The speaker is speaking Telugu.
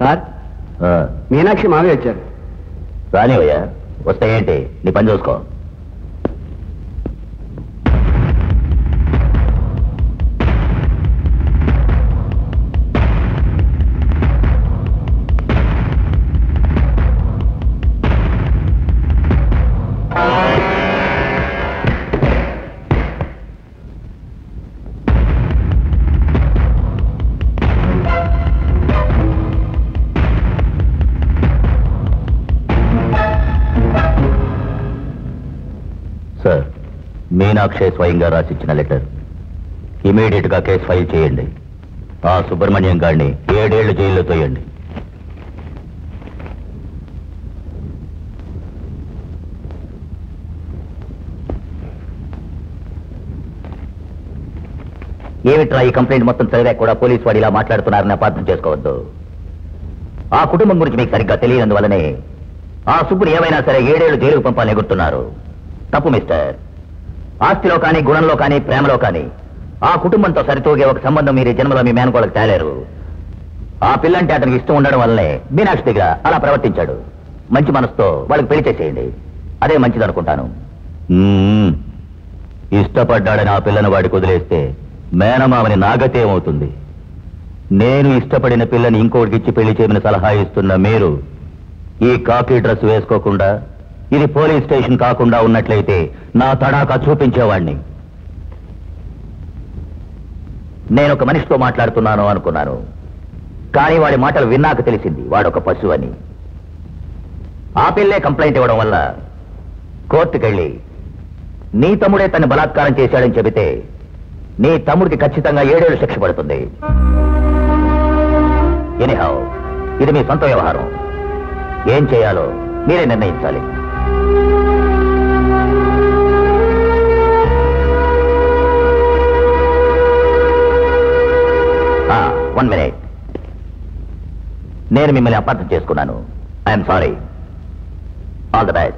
సార్? మీనాక్షి మావే వచ్చారు. రానివయ్యా వస్తే ఏంటి నీ పని చూసుకో. సార్. మీనాక్షే స్వయంగా రాసిచ్చిన లెటర్. ఇమీడియట్గా కేసు ఫైల్ చేయండి. ఆ సుబ్రహ్మణ్యం గారిని ఏడేళ్ళు జైల్లో తోయండి. ఏమిట్రా ఈ కంప్లైంట్ మొత్తం చదివా కూడా పోలీస్ వాడు ఇలా మాట్లాడుతున్నారని అపార్థం చేసుకోవద్దు. ఆ కుటుంబం గురించి మీకు సరిగ్గా తెలియనందువల్లనే ఆ సుబ్బుని ఏమైనా సరే ఏడేళ్ళు జైలుకు పంపాలని ఎగురుతున్నారు. తప్పు మిస్టర్. ఆస్తిలో కానీ గుణంలో కానీ ప్రేమలో కానీ ఆ కుటుంబంతో సరితూగే ఒక సంబంధం మీరు జన్మలో మీ మేనకోళ్ళకి తేలేరు. ఆ పిల్లంటే అతనికి ఇష్టం ఉండడం వల్లనే మీనాక్షి దగ్గర అలా ప్రవర్తించాడు. మంచి మనసుతో వాళ్ళకి పెళ్ళి చేసేయండి. అదే మంచిది అనుకుంటాను. ఇష్టపడ్డాడని ఆ పిల్లను వాడికి వదిలేస్తే మేనమామని నాగతే ఏమవుతుంది? నేను ఇష్టపడిన పిల్లని ఇంకోటికిచ్చి పెళ్ళి చేయమని సలహా ఇస్తున్న మీరు ఈ కాకి డ్రెస్ వేసుకోకుండా ఇది పోలీస్ స్టేషన్ కాకుండా ఉన్నట్లయితే నా తడాకా చూపించేవాణ్ణి. నేను ఒక మనిషితో మాట్లాడుతున్నాను అనుకున్నాను. కానీ వాడి మాటలు విన్నాక తెలిసింది వాడొక పశువు అని ఆ పిల్లే కంప్లైంట్ ఇవ్వడం వల్ల కోర్టుకెళ్ళి నీ తమ్ముడే తన బలాత్కారం చేశాడని చెబితే నీ తమ్ముడికి ఖచ్చితంగా ఏడేళ్ళు శిక్ష పడుతుంది. ఎనీహౌ ఇది మీ సొంత వ్యవహారం. ఏం చేయాలో మీరే నిర్ణయించాలి. వన్ మినిట్ నేను మిమ్మల్ని అపార్థం చేసుకున్నాను. I'm sorry all the best